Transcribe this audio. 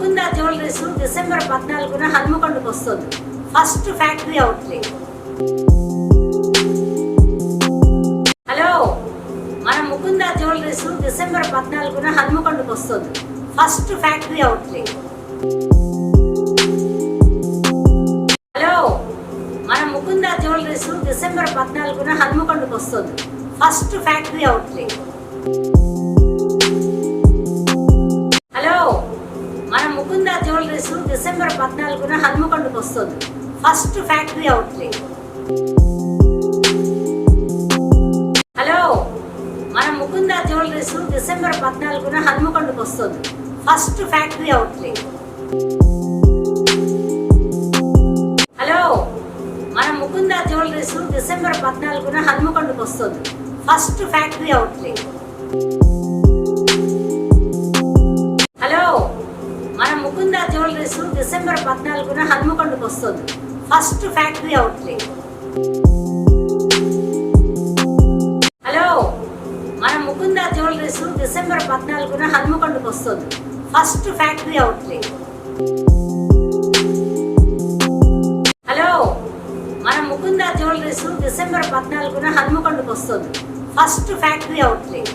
Mukunda jewelleries December పద్నాలుగున హనుమకొండకు వస్తుంది. ఫస్ట్ ఫ్యాక్టరీ అవుట్లే హలో మన ముకుంద జ్యువెలరీస్ డిసెంబర్ పద్నాలుగున హనుమకొండకు వస్తుంది. ఫస్ట్ ఫ్యాక్టరీ అవుట్లే హలో మన ముకుంద జ్యువెలరీస్ డిసెంబర్ పద్నాలుగున హనుమకొండకు వస్తుంది. First factory outlet jewelleries December పద్నాలుగున హనుమకొండకు వస్తుంది. ఫస్ట్ ఫ్యాక్టరీ అవుట్లే హలో మన ముకుంద జ్యువెలరీస్ డిసెంబర్ పద్నాలుగున హనుమకొండకు వస్తుంది. ఫస్ట్ ఫ్యాక్టరీ అవుట్లే హలో మన ముకుంద జ్యువెలరీస్ డిసెంబర్ పద్నాలుగున హనుమకొండకు వస్తుంది. First factory outlet Mukunda December పద్నాలుగున హన్మకొండకు వస్తుంది. ఫస్ట్ ఫ్యాక్టరీ అవుట్లే హలో మన ముకుంద జ్యువెలరీస్ డిసెంబర్ పద్నాలుగున హన్మకొండకు వస్తుంది. ఫస్ట్ ఫ్యాక్టరీ అవుట్లే హలో మన ముకుంద జ్యువెలరీస్ డిసెంబర్ పద్నాలుగున హన్మకొండకు వస్తుంది. First factory outlet